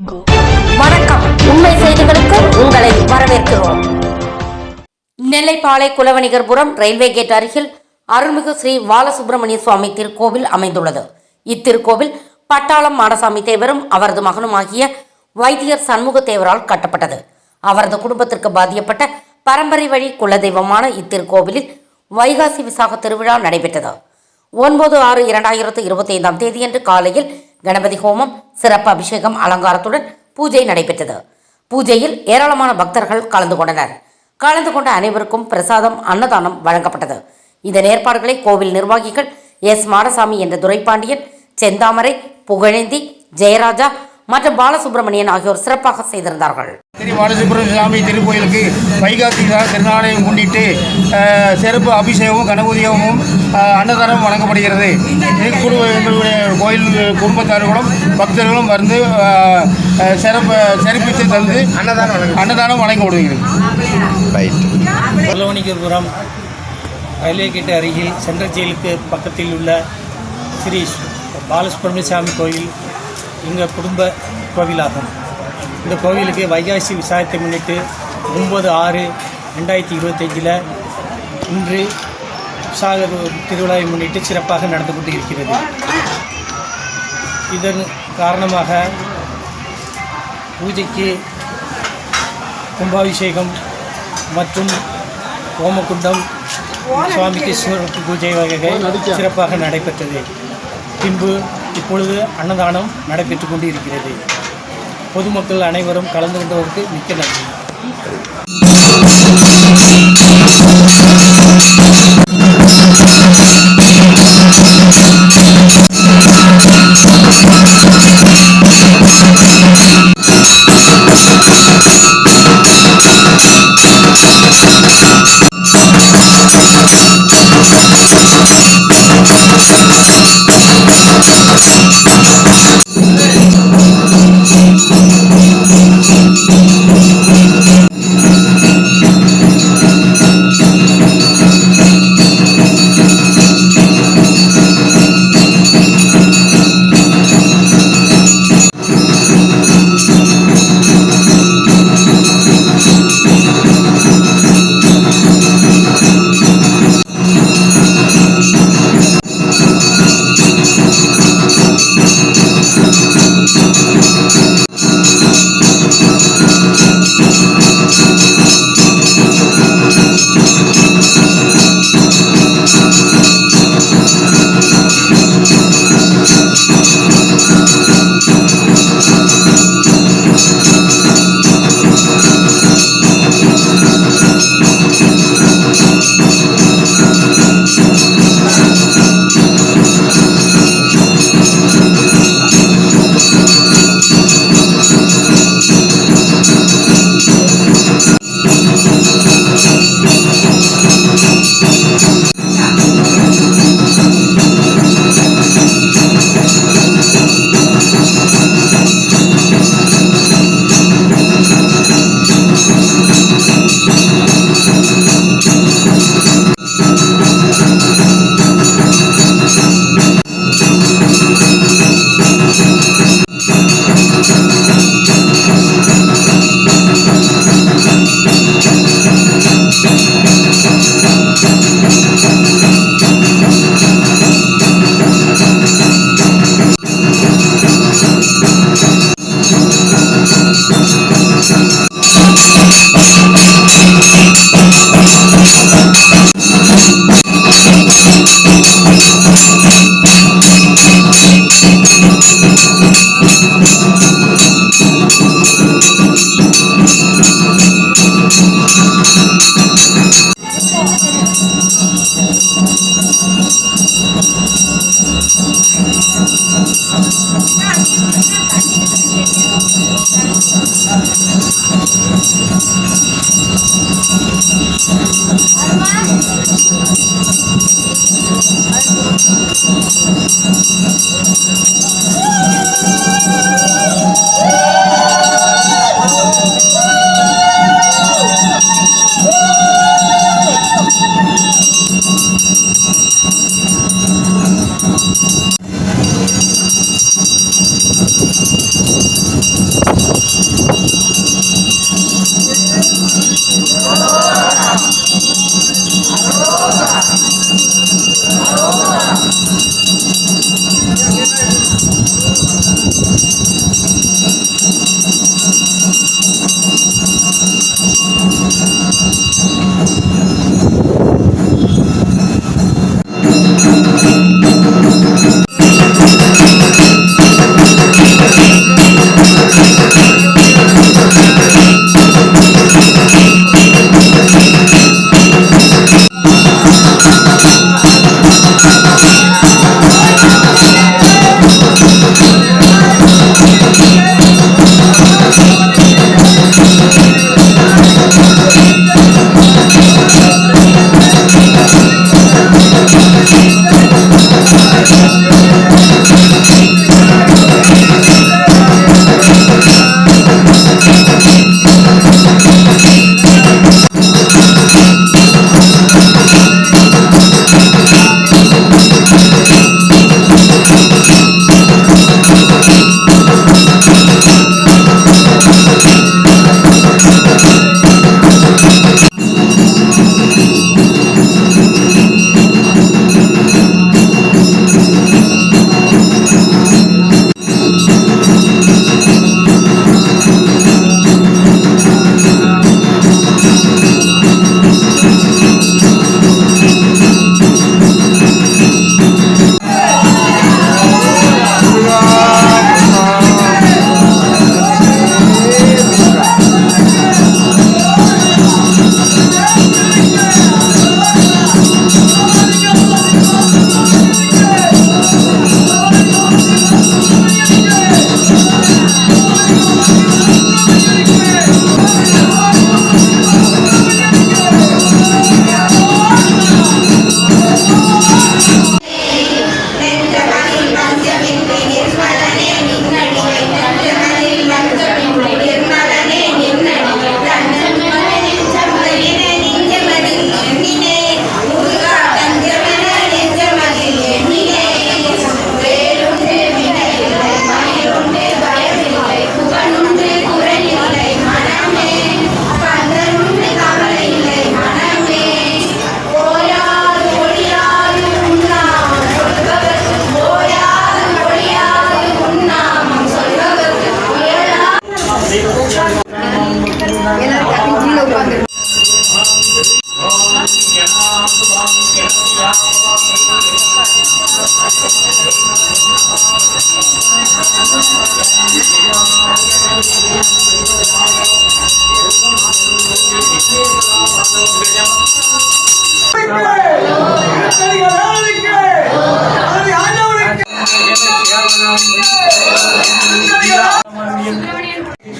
வணக்கம். உண்மை செய்திகளுக்கு உங்களை வரவேற்கிறோம். நெல்லைப்பாளை குலவணிகர்புரம் ரயில்வே கேட் அருகில் அருள்மிகு ஸ்ரீ பாலசுப்பிரமணிய சுவாமி திருக்கோவில் அமைந்துள்ளது. இத்திருக்கோவில் பட்டாளம் மாடசாமி தேவரும் அவரது மகனுமாகிய வைத்தியர் சண்முக தேவரால் கட்டப்பட்டது. அவரது குடும்பத்திற்கு பாதியப்பட்ட பரம்பரை வழி குலதெய்வமான இத்திருக்கோவிலில் வைகாசி விசாக திருவிழா நடைபெற்றது. ஒன்பது ஆறு இரண்டாயிரத்து இருபத்தி ஐந்தாம் தேதியன்று காலையில் கணபதி ஹோமம் சிறப்பு அபிஷேகம் அலங்காரத்துடன் பூஜை நடைபெற்றது. பூஜையில் ஏராளமான பக்தர்கள் கலந்து கொண்டனர். கலந்து கொண்ட அனைவருக்கும் பிரசாதம் அன்னதானம் வழங்கப்பட்டது. இதன் ஏற்பாடுகளை கோவில் நிர்வாகிகள் எஸ் மாடசாமி என்ற துரைப்பாண்டியன் செந்தாமரை புகழேந்தி ஜெயராஜா மற்றும் பாலசுப்பிரமணியன் ஆகியோர் சிறப்பாக செய்திருந்தார்கள். ஸ்ரீ பாலசுப்ரமணிய சுவாமி திருக்கோயிலுக்கு வைகாசி விழா திருநாளையும் முன்னிட்டு சிறப்பு அபிஷேகமும் கணபதியமும் அஹ், அன்னதானமும் வழங்கப்படுகிறது. எங்களுடைய கோயில் குடும்பத்தார்களும் பக்தர்களும் வந்து சிறப்பு சிறப்பித்து தந்து அன்னதானம் அன்னதானம் வழங்கப்படுகிறது ரைட் பல்லவணிகபுரம் ரயில்வே கேட் அருகில் சென்ட்ரல் ஜெயிலுக்கு பக்கத்தில் உள்ள ஸ்ரீ பாலசுப்ரமணிய சாமி கோயில் எங்கள் குடும்ப கோவிலாகும். இந்த கோவிலுக்கு வைகாசி விசாரத்தை முன்னிட்டு ஒம்பது ஆறு ரெண்டாயிரத்தி இருபத்தஞ்சில் இன்று விசாக திருவிழாவை முன்னிட்டு சிறப்பாக நடந்து கொண்டு இருக்கிறது இதன் காரணமாக பூஜைக்கு கும்பாபிஷேகம் மற்றும் ஓமகுண்டம் சுவாமிக்கு சிவனுக்கு பூஜை வகைகள் சிறப்பாக நடைபெற்றது. பின்பு இப்பொழுது அன்னதானம் நடைபெற்று கொண்டு இருக்கிறது பொதுமக்கள் அனைவரும் கலந்து கொண்டவருக்கு மிக்க நன்றி. Thank you.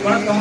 வணக்கம்